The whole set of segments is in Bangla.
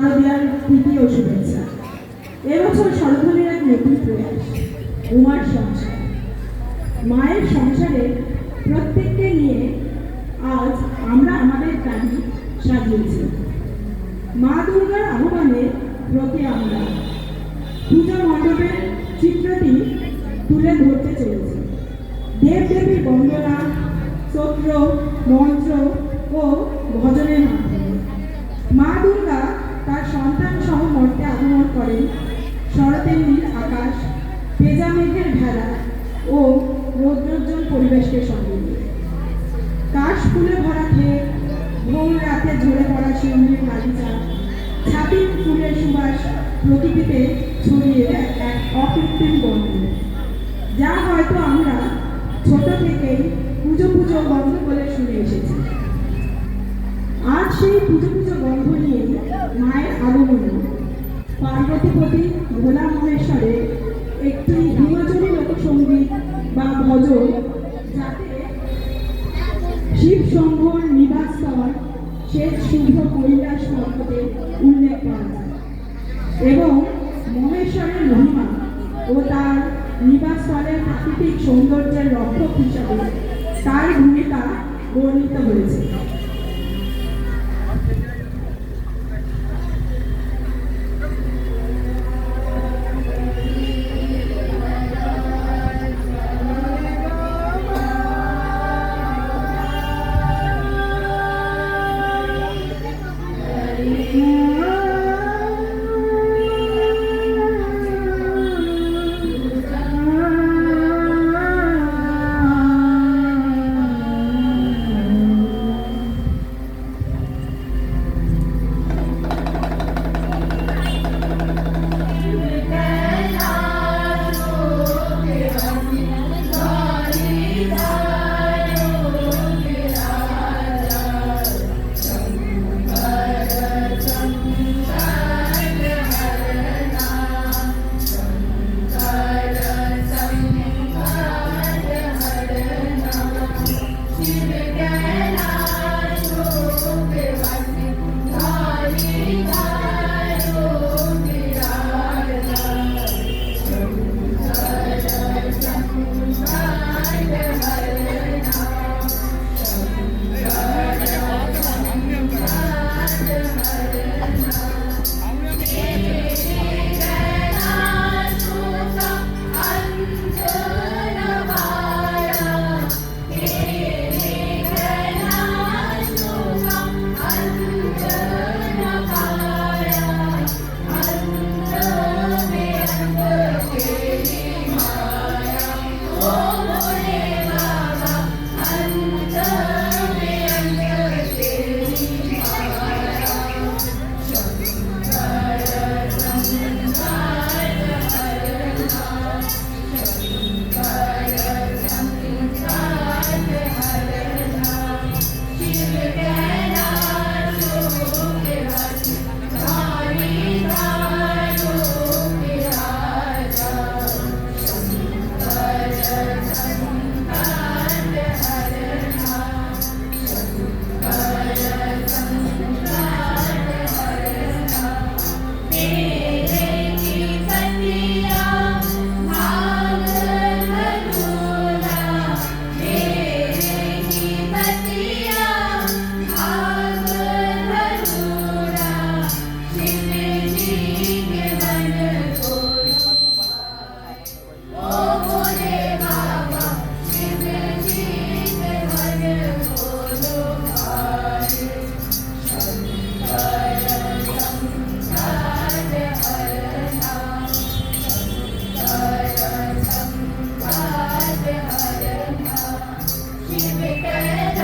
শারদীয়ার তৃতীয় শুভেচ্ছা। এবছর শরৎধনের এক নতুন প্রয়াস, উমার সংসার। মায়ের সংসারে প্রত্যেককে নিয়ে আজ আমরা আমাদের গাড়ি সাজিয়েছি। মা দুর্গার আহ্বানে প্রতি আমরা। পূজা মণ্ডপের চিত্রটি তুলে ধরতে চলেছি। দেব দেবীর বন্দনা, স্তোত্র, মন্ত্র ও ভজনের পরিবেশকে সঙ্গে নিয়ে। কাশ ফুলে ভরা খেয়ে ভোর রাতে ঝরে পড়া শিউলির বাগিচা ছাতির ফুলের সুবাস প্রকৃতিতে ছড়িয়ে দেয় এক অকৃত্রিম গন্ধ যা হয়তো আমরা ছোট থেকেই পুজো পুজো গন্ধ বলে শুনে এসেছি। আজ সেই পুজো পুজো গন্ধ নিয়ে মায়ের আগমন। পার্বতীপতি ভোলা মহেশ্বরের শুদ্ধ কৈলাস পর্বতে উল্লেখ করা যায়। এবং মহেশ্বরের মহিমা ও তার নিবাস স্থলের প্রাকৃতিক সৌন্দর্যের রক্ষক হিসাবে তার ভূমিকা বর্ণিত হয়েছে।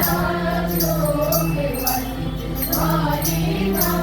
Thank you.